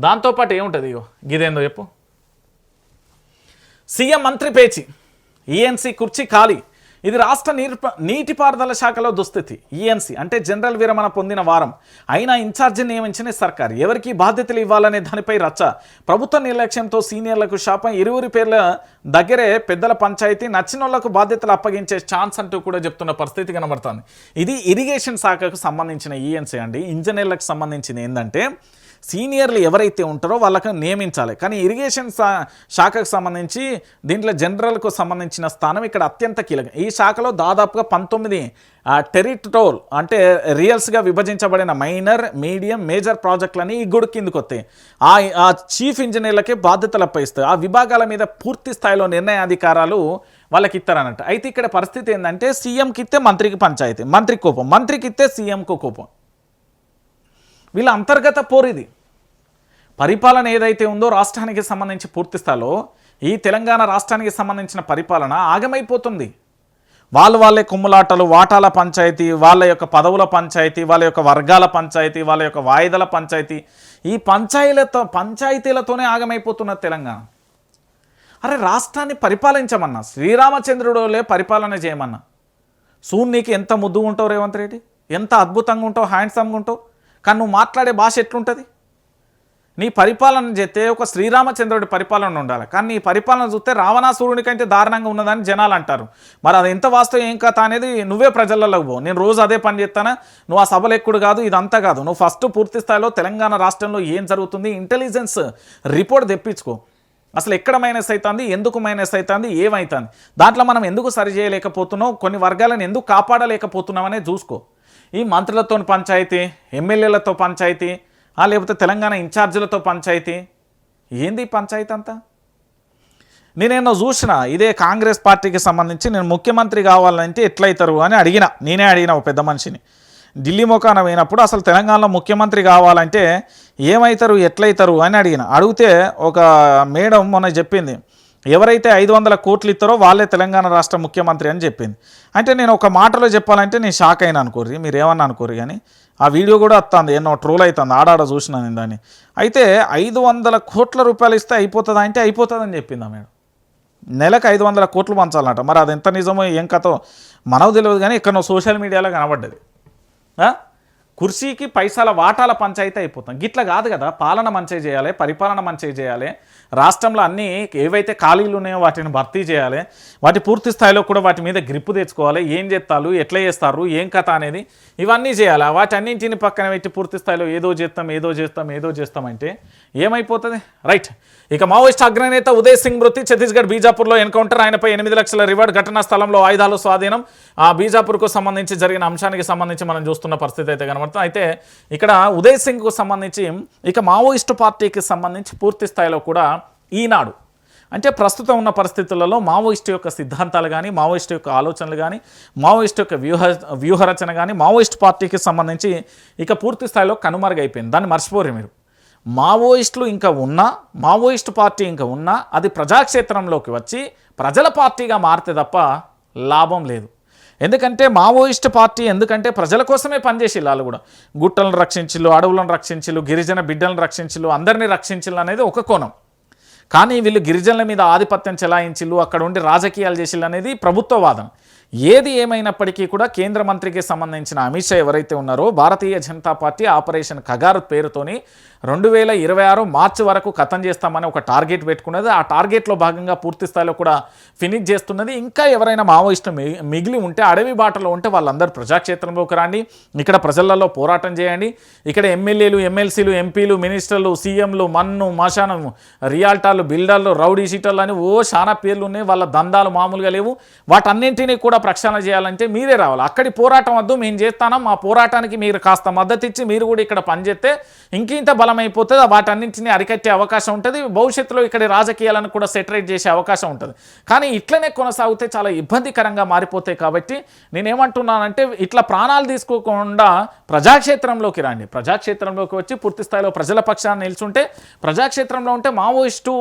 దాంతోపాటు ఏముంటుంది ఇగో? గిదేందో చెప్పు. సీఎం మంత్రి పేచి ఈఎన్సీ కుర్చీ ఖాళీ. ఇది రాష్ట్ర నీటి నీటిపారుదల శాఖలో దుస్థితి ఈఎన్సీ అంటే జనరల్ విరమణ పొందిన వారం. అయినా ఇన్ఛార్జి నియమించిన సర్కార్ ఎవరికి బాధ్యతలు ఇవ్వాలనే దానిపై రచ్చ. ప్రభుత్వ నిర్లక్ష్యంతో సీనియర్లకు శాపం ఇరువురి పేర్ల దగ్గరే పెద్దల పంచాయతీ నచ్చినోళ్ళకు బాధ్యతలు అప్పగించే ఛాన్స్ అంటూ కూడా చెప్తున్న పరిస్థితి కనబడుతుంది. ఇది ఇరిగేషన్ శాఖకు సంబంధించిన ఈఎన్సీ అండి. ఇంజనీర్లకు సంబంధించింది ఏంటంటే సీనియర్లు ఎవరైతే ఉంటారో వాళ్ళకు నియమించాలి. కానీ ఇరిగేషన్ శా- శాఖకు సంబంధించి దీంట్లో జనరల్కు సంబంధించిన స్థానం ఇక్కడ అత్యంత కీలకం. ఈ శాఖలో దాదాపుగా పంతొమ్మిది టెరిటోల్ అంటే రియల్స్గా విభజించబడిన మైనర్ మీడియం మేజర్ ప్రాజెక్టులని ఈ గుడి కిందకు వస్తాయి. ఆ చీఫ్ ఇంజనీర్లకే బాధ్యతలు అప్పయిస్తాయి ఆ విభాగాల మీద పూర్తి స్థాయిలో నిర్ణయాధికారాలు వాళ్ళకి ఇస్తారన్నట్టు. అయితే ఇక్కడ పరిస్థితి ఏంటంటే సీఎంకి ఇస్తే మంత్రికి పంచాయతీ మంత్రికి కోపం మంత్రికి ఇస్తే సీఎంకు కోపం. వీళ్ళ అంతర్గత పోరిది పరిపాలన ఏదైతే ఉందో రాష్ట్రానికి సంబంధించి పూర్తి స్థాయిలో ఈ తెలంగాణ రాష్ట్రానికి సంబంధించిన పరిపాలన ఆగమైపోతుంది. వాళ్ళు వాళ్ళే కుమ్ములాటలు వాటాల పంచాయతీ వాళ్ళ యొక్క పదవుల పంచాయతీ వాళ్ళ యొక్క వర్గాల పంచాయతీ వాళ్ళ యొక్క వాయిదల పంచాయతీ. ఈ పంచాయతీలతో పంచాయతీలతోనే ఆగమైపోతున్న తెలంగాణ. అరే రాష్ట్రాన్ని పరిపాలించమన్నా శ్రీరామచంద్రుడులే పరిపాలన చేయమన్నా. సూర్యునికి ఎంత ముద్దు ఉంటావు రేవంత్ రెడ్డి? ఎంత అద్భుతంగా ఉంటావు హ్యాండ్సమ్గా ఉంటావు? కానీ నువ్వు మాట్లాడే భాష ఎట్లుంటుంది? నీ పరిపాలన చేస్తే ఒక శ్రీరామచంద్రుడి పరిపాలన ఉండాలి. కానీ నీ పరిపాలన చూస్తే రావణాసురుడి కంటే దారుణంగా ఉన్నదని జనాలు అంటారు. మరి అది ఎంత వాస్తవం ఏం కథ అనేది నువ్వే ప్రజలలోకి పో. నేను రోజు అదే పని చేస్తానా? నువ్వు ఆ సభలు ఎక్కుడు కాదు ఇదంతా కాదు. నువ్వు ఫస్ట్ పూర్తి స్థాయిలో తెలంగాణ రాష్ట్రంలో ఏం జరుగుతుంది? ఇంటెలిజెన్స్ రిపోర్ట్ తెప్పించుకో. అసలు ఎక్కడ మైనస్ అవుతుంది ఎందుకు మైనస్ అవుతుంది ఏమవుతుంది దాంట్లో మనం ఎందుకు సరి చేయలేకపోతున్నాం? కొన్ని వర్గాలను ఎందుకు కాపాడలేకపోతున్నాం అనేది చూసుకో. ఈ మంత్రులతో పంచాయతీ ఎమ్మెల్యేలతో పంచాయతీ లేకపోతే తెలంగాణ ఇన్ఛార్జీలతో పంచాయతీ? ఏంది పంచాయతీ అంతా? నేనేమో చూసిన ఇదే కాంగ్రెస్ పార్టీకి సంబంధించి నేను ముఖ్యమంత్రి కావాలంటే ఎట్లయితారు అని అడిగిన నేనే అడిగిన ఒక పెద్ద మనిషిని. ఢిల్లీ మొకాన పోయినప్పుడు అసలు తెలంగాణలో ముఖ్యమంత్రి కావాలంటే ఏమవుతారు ఎట్లయితారు అని అడిగిన. అడిగితే ఒక మేడం మొన్న చెప్పింది ఎవరైతే ఐదు వందల కోట్లు ఇస్తారో వాళ్ళే తెలంగాణ రాష్ట్ర ముఖ్యమంత్రి అని చెప్పింది. అంటే నేను ఒక మాటలో చెప్పాలంటే నేను షాక్ అయినా అనుకోరు మీరు ఏమన్నా అనుకోరు కానీ ఆ వీడియో కూడా వస్తుంది. ఎన్నో ట్రోల్ అవుతుంది ఆడాడ చూసిన నేను దాన్ని. అయితే ఐదు వందల కోట్ల రూపాయలు ఇస్తే అయిపోతుందా అంటే అయిపోతుందని చెప్పింది ఆమె. మేడం నెలకు ఐదు వందల కోట్లు పంచాలన్నట మరి అది ఎంత నిజమో ఏం కథో మనకు తెలియదు కానీ ఎక్కడో సోషల్ మీడియాలో కనబడ్డది. కుర్సీకి పైసల వాటాల పంచాయతీ అయిపోతాం. గిట్ల కాదు కదా పాలన మంచి చేయాలి పరిపాలన మంచిగా చేయాలి. రాష్ట్రంలో అన్ని ఏవైతే ఖాళీలు ఉన్నాయో వాటిని భర్తీ చేయాలి. వాటి పూర్తి స్థాయిలో కూడా వాటి మీద గ్రిప్పు తెచ్చుకోవాలి. ఏం చేస్తారు ఎట్లా చేస్తారు ఏం కథ అనేది ఇవన్నీ చేయాలి. వాటి అన్నింటిని పక్కన పెట్టి పూర్తి స్థాయిలో ఏదో చేస్తాం ఏదో చేస్తాం ఏదో చేస్తామంటే ఏమైపోతుంది? రైట్ ఇక మావోయిస్ట్ అగ్రనేత ఉదయ్ సింగ్ మృతి ఛత్తీస్గఢ్ బీజాపూర్లో ఎన్కౌంటర్ ఆయనపై ఎనిమిది లక్షల రివార్డ్ ఘటనా స్థలంలో ఆయుధాలు స్వాధీనం. ఆ బీజాపూర్కు సంబంధించి జరిగిన అంశానికి సంబంధించి మనం చూస్తున్న పరిస్థితి అయితే కనబడుతుంది. అయితే ఇక్కడ ఉదయ్ సింగ్కు సంబంధించి ఇక మావోయిస్టు పార్టీకి సంబంధించి పూర్తి స్థాయిలో కూడా ఈనాడు అంటే ప్రస్తుతం ఉన్న పరిస్థితులలో మావోయిస్టు యొక్క సిద్ధాంతాలు కానీ మావోయిస్టు యొక్క ఆలోచనలు కానీ మావోయిస్టు యొక్క వ్యూహ వ్యూహరచన కానీ మావోయిస్ట్ పార్టీకి సంబంధించి ఇక పూర్తి స్థాయిలో కనుమరుగైపోయింది. దాన్ని మర్చిపోరు మీరు. మావోయిస్టులు ఇంకా ఉన్నా మావోయిస్ట్ పార్టీ ఇంకా ఉన్నా అది ప్రజాక్షేత్రంలోకి వచ్చి ప్రజల పార్టీగా మారితే తప్ప లాభం లేదు. ఎందుకంటే మావోయిస్ట్ పార్టీ ఎందుకంటే ప్రజల కోసమే పనిచేసి వాళ్ళు కూడా. గుట్టలను రక్షించలు అడవులను రక్షించలు గిరిజన బిడ్డలను రక్షించలు అందరినీ రక్షించలు అనేది ఒక కోణం. కానీ వీళ్ళు గిరిజనుల మీద ఆధిపత్యం చెలాయించిల్లు అక్కడ ఉండి రాజకీయాలు చేసిల్లు అనేది ప్రభుత్వ వాదన ఏది ఏమైనప్పటికీ కూడా కేంద్ర మంత్రికి సంబంధించిన అమిత్ షా ఎవరైతే ఉన్నారో భారతీయ జనతా పార్టీ ఆపరేషన్ కగారు పేరుతోని రెండు వేల ఇరవై ఆరు మార్చి వరకు ఖతం చేస్తామని ఒక టార్గెట్ పెట్టుకున్నది. ఆ టార్గెట్లో భాగంగా పూర్తి స్థాయిలో కూడా ఫినిష్ చేస్తున్నది. ఇంకా ఎవరైనా మావోయిస్టు మిగిలి ఉంటే అడవి బాటలో ఉంటే వాళ్ళందరూ ప్రజాక్షేత్రంలోకి రండి. ఇక్కడ ప్రజలలో పోరాటం చేయండి. ఇక్కడ ఎమ్మెల్యేలు ఎమ్మెల్సీలు ఎంపీలు మినిస్టర్లు సీఎంలు మన్ను మశానం రియాల్టాలు బిల్డర్లు రౌడీ షీటర్లు అని ఓ చాలా పేర్లు ఉన్నాయి. వాళ్ళ దందాలు మామూలుగా లేవు. వాటన్నింటినీ కూడా ప్రక్షాళన చేయాలంటే మీరే రావాలి. అక్కడి పోరాటం వద్దు మేము చేస్తాను మా పోరాటానికి మీరు కాస్త మద్దతు ఇచ్చి మీరు కూడా ఇక్కడ పనిచేస్తే ఇంకింత బలమైపోతుంది వాటన్నింటినీ అరికట్టే అవకాశం ఉంటుంది భవిష్యత్తులో ఇక్కడ రాజకీయాలను కూడా సెటరేట్ చేసే అవకాశం ఉంటుంది. కానీ ఇట్లనే కొనసాగితే చాలా ఇబ్బందికరంగా మారిపోతాయి కాబట్టి నేనేమంటున్నానంటే ఇట్లా ప్రాణాలు తీసుకోకుండా ప్రజాక్షేత్రంలోకి రండి. ప్రజాక్షేత్రంలోకి వచ్చి పూర్తి స్థాయిలో ప్రజల పక్షాన్ని నిల్చుంటే ప్రజాక్షేత్రంలో ఉంటే మావోయిస్టు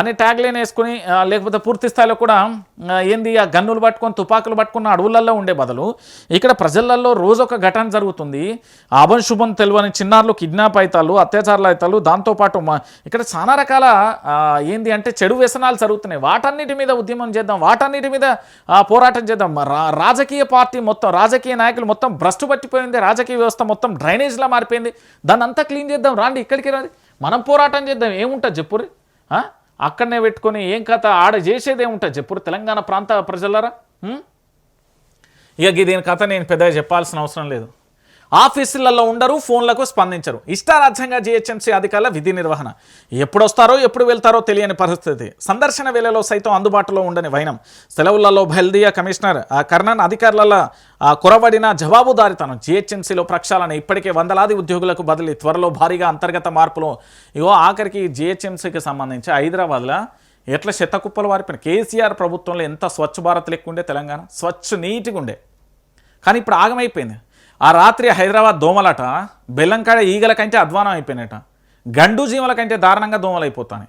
అనే ట్యాగ్లైన్ వేసుకుని లేకపోతే పూర్తి స్థాయిలో కూడా ఏంది ఆ గన్నులు పట్టుకొని తుపాకులు పట్టుకొని పట్టుకున్న అడవులలో ఉండే బదులు ఇక్కడ ప్రజలలో రోజు ఒక ఘటన జరుగుతుంది. అభం శుభం తెలియని చిన్నారులు కిడ్నాప్ అవుతారు అత్యాచారాలు అవుతారు దాంతోపాటు మా ఇక్కడ చాలా రకాల ఏంది అంటే చెడు వ్యసనాలు జరుగుతున్నాయి. వాటన్నిటి మీద ఉద్యమం చేద్దాం వాటన్నిటి మీద పోరాటం చేద్దాం. రా- రాజకీయ పార్టీ మొత్తం రాజకీయ నాయకులు మొత్తం భ్రష్టు పట్టిపోయింది రాజకీయ వ్యవస్థ మొత్తం డ్రైనేజ్లా మారిపోయింది. దాన్ని అంతా క్లీన్ చేద్దాం రాండి ఇక్కడికి రాదు మనం పోరాటం చేద్దాం ఏముంటుంది చెప్పురి అక్కడనే పెట్టుకొని ఏం కథ ఆడ చేసేది ఏముంటుంది చెప్పురు తెలంగాణ ప్రాంత ప్రజలరా? ఇక దీని కథ నేను పెద్దగా చెప్పాల్సిన అవసరం లేదు. ఆఫీసులలో ఉండరు ఫోన్లకు స్పందించరు. ఇష్టారాజ్యంగా జిహెచ్ఎంసీ అధికారుల విధి నిర్వహణ. ఎప్పుడు వస్తారో ఎప్పుడు వెళ్తారో తెలియని పరిస్థితి. సందర్శన వేళలో సైతం అందుబాటులో ఉండని వైనం. సెలవులలో బల్దియా కమిషనర్ కర్ణన్ అధికారుల కొరబడిన జవాబుదారితనం. జిహెచ్ఎంసీలో ప్రక్షాళన ఇప్పటికే వందలాది ఉద్యోగులకు బదిలీ. త్వరలో భారీగా అంతర్గత మార్పులు. ఇగో ఆఖరికి జిహెచ్ఎంసీకి సంబంధించి హైదరాబాద్లో ఎట్లా శతకుప్పలు వారిపోయిన కేసీఆర్ ప్రభుత్వంలో ఎంత స్వచ్ఛ భారత్ లెక్క ఉండే తెలంగాణ? స్వచ్ఛ నీట్గా ఉండే. కానీ ఇప్పుడు ఆగమైపోయింది. ఆ రాత్రి హైదరాబాద్ దోమలట బెల్లంకాడ ఈగల కంటే అధ్వానం అయిపోయినట గండు జీవుల కంటే దారుణంగా దోమలు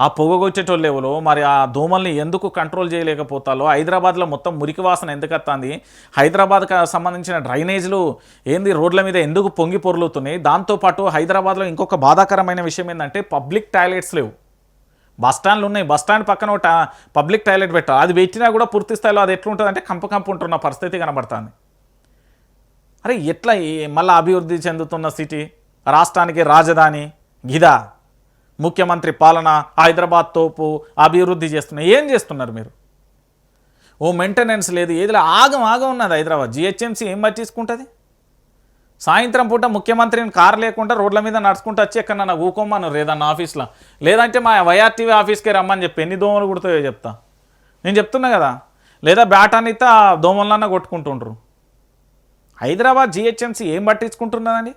ఆ పొగగొచ్చేటోళ్ళు లేవులో మరి ఆ దోమల్ని ఎందుకు కంట్రోల్ చేయలేకపోతాలో? హైదరాబాద్లో మొత్తం మురికి వాసన ఎందుకు వస్తుంది? హైదరాబాద్కి సంబంధించిన డ్రైనేజీలు ఏంది? రోడ్ల మీద ఎందుకు పొంగి పొర్లుతున్నాయి? దాంతోపాటు హైదరాబాద్లో ఇంకొక బాధాకరమైన విషయం ఏంటంటే పబ్లిక్ టాయిలెట్స్ లేవు. బస్ స్టాండ్లు ఉన్నాయి. బస్ స్టాండ్ పక్కన ఒక పబ్లిక్ టాయిలెట్ పెట్టారు అది పెట్టినా కూడా పూర్తి స్థాయిలో అది ఎట్లుంటుంది అంటే కంప ఉంటున్న పరిస్థితి కనబడుతుంది. అరే ఎట్లా మళ్ళీ అభివృద్ధి చెందుతున్న సిటీ? రాష్ట్రానికి రాజధాని గిదా? ముఖ్యమంత్రి పాలన హైదరాబాద్ తోపు అభివృద్ధి చేస్తున్నారు ఏం చేస్తున్నారు మీరు? ఓ మెయింటెనెన్స్ లేదు. ఏదిలో ఆగం ఆగం ఉన్నది హైదరాబాద్. జిహెచ్ఎంసీ ఏం పట్టించుకుంటుంది సాయంత్రం పూట ముఖ్యమంత్రిని కారు లేకుండా రోడ్ల మీద నడుచుకుంటూ వచ్చి ఎక్కడ నాకు లేదన్న ఆఫీస్లో? లేదంటే మా వైఆర్టీవీ ఆఫీస్కే రమ్మని చెప్పి ఎన్ని దోమలు కుడతాయో చెప్తా. నేను చెప్తున్నా కదా. లేదా బ్యాటాన్ని ఇస్తే ఆ దోమలన్నా కొట్టుకుంటుండ్రు. హైదరాబాద్ జిహెచ్ఎంసీ ఏం పట్టించుకుంటున్నదండి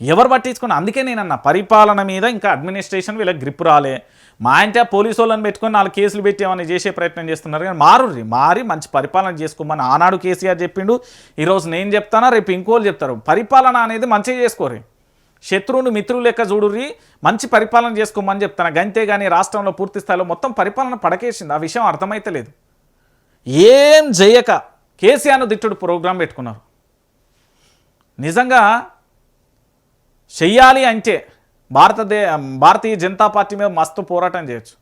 ఎవరు పట్టించుకున్న అందుకే నేను అన్న పరిపాలన మీద ఇంకా అడ్మినిస్ట్రేషన్ వీళ్ళకి గ్రిప్ రాలే. మా అంటే పోలీసు వాళ్ళని పెట్టుకొని నాలుగు కేసులు పెట్టి ఏమైనా చేసే ప్రయత్నం చేస్తున్నారు కానీ మారుర్రి మారి మంచి పరిపాలన చేసుకోమని ఆనాడు కేసీఆర్ చెప్పిండు. ఈరోజు నేను చెప్తానా రేపు ఇంకోళ్ళు చెప్తారు. పరిపాలన అనేది మంచిగా చేసుకోరి శత్రువును మిత్రులు లెక్క చూడుర్రి మంచి పరిపాలన చేసుకోమని చెప్తాను. గంతే కానీ రాష్ట్రంలో పూర్తి స్థాయిలో మొత్తం పరిపాలన పడకేసింది. ఆ విషయం అర్థమైతే లేదు ఏం చేయక కేసీఆర్ను దిట్టుడు ప్రోగ్రాం పెట్టుకున్నారు. నిజంగా చెయ్యాలి అంటే భారతదే భారతీయ జనతా పార్టీ మీద మస్తు పోరాటం చేయొచ్చు.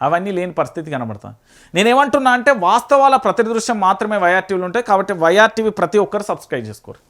అవన్నీ లేని పరిస్థితి కనబడతాను నేనేమంటున్నా అంటే వాస్తవాల ప్రతిదృశ్యం మాత్రమే వైఆర్టీవీలు ఉంటాయి కాబట్టి వైఆర్టీవీ ప్రతి ఒక్కరు సబ్స్క్రైబ్ చేసుకోరు.